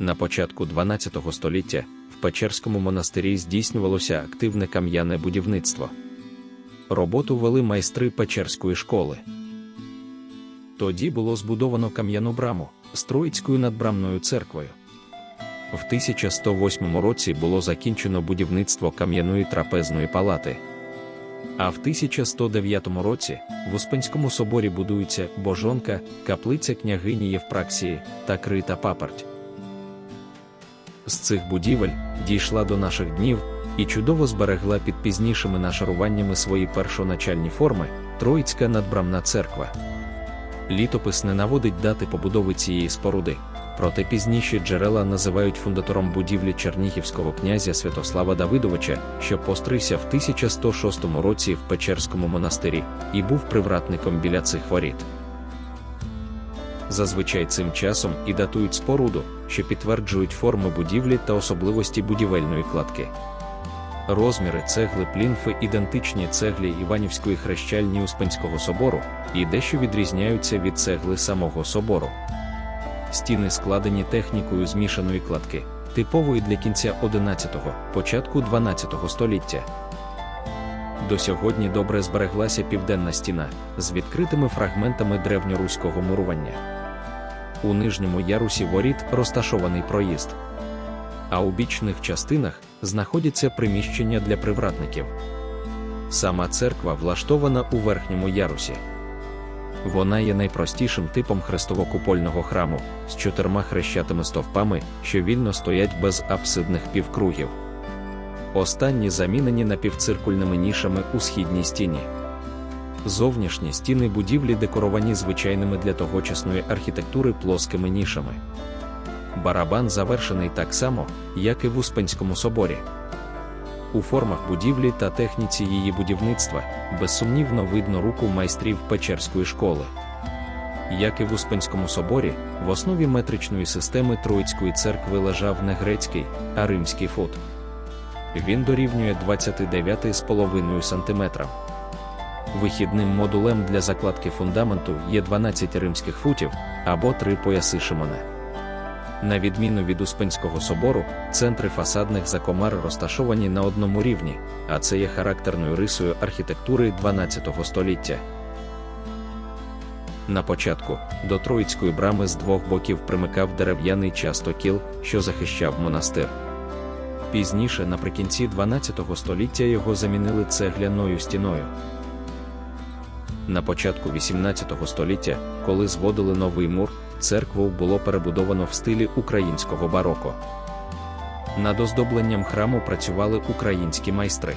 На початку 12 століття в Печерському монастирі здійснювалося активне кам'яне будівництво. Роботу вели майстри Печерської школи. Тоді було збудовано кам'яну браму з Троїцькою надбрамною церквою. В 1108 році було закінчено будівництво кам'яної трапезної палати. А в 1109 році в Успенському соборі будується божонка, каплиця княгині Євпраксії та крита паперть. З цих будівель дійшла до наших днів і чудово зберегла під пізнішими нашаруваннями свої першоначальні форми Троїцька надбрамна церква. Літопис не наводить дати побудови цієї споруди, проте пізніші джерела називають фундатором будівлі чернігівського князя Святослава Давидовича, що пострився в 1106 році в Печерському монастирі і був привратником біля цих воріт. Зазвичай цим часом і датують споруду, що підтверджують форми будівлі та особливості будівельної кладки. Розміри цегли плінфи ідентичні цеглі Іванівської хрещальні Успенського собору і дещо відрізняються від цегли самого собору. Стіни складені технікою змішаної кладки, типової для кінця 11-го, початку 12-го століття. До сьогодні добре збереглася південна стіна з відкритими фрагментами древньоруського мурування. У нижньому ярусі воріт розташований проїзд. А у бічних частинах знаходяться приміщення для привратників. Сама церква влаштована у верхньому ярусі. Вона є найпростішим типом хрестово-купольного храму з чотирма хрещатими стовпами, що вільно стоять без апсидних півкругів. Останні замінені напівциркульними нішами у східній стіні. Зовнішні стіни будівлі декоровані звичайними для тогочасної архітектури плоскими нішами. Барабан завершений так само, як і в Успенському соборі. У формах будівлі та техніці її будівництва безсумнівно видно руку майстрів Печерської школи. Як і в Успенському соборі, в основі метричної системи Троїцької церкви лежав не грецький, а римський фут. Він дорівнює 29,5 см. Вихідним модулем для закладки фундаменту є 12 римських футів або три пояси Шимона. На відміну від Успенського собору, центри фасадних закомар розташовані на одному рівні, а це є характерною рисою архітектури 12 століття. На початку до Троїцької брами з двох боків примикав дерев'яний частокіл, що захищав монастир. Пізніше, наприкінці 12 століття, його замінили цегляною стіною. На початку 18 століття, коли зводили новий мур, церкву було перебудовано в стилі українського бароко. Над оздобленням храму працювали українські майстри.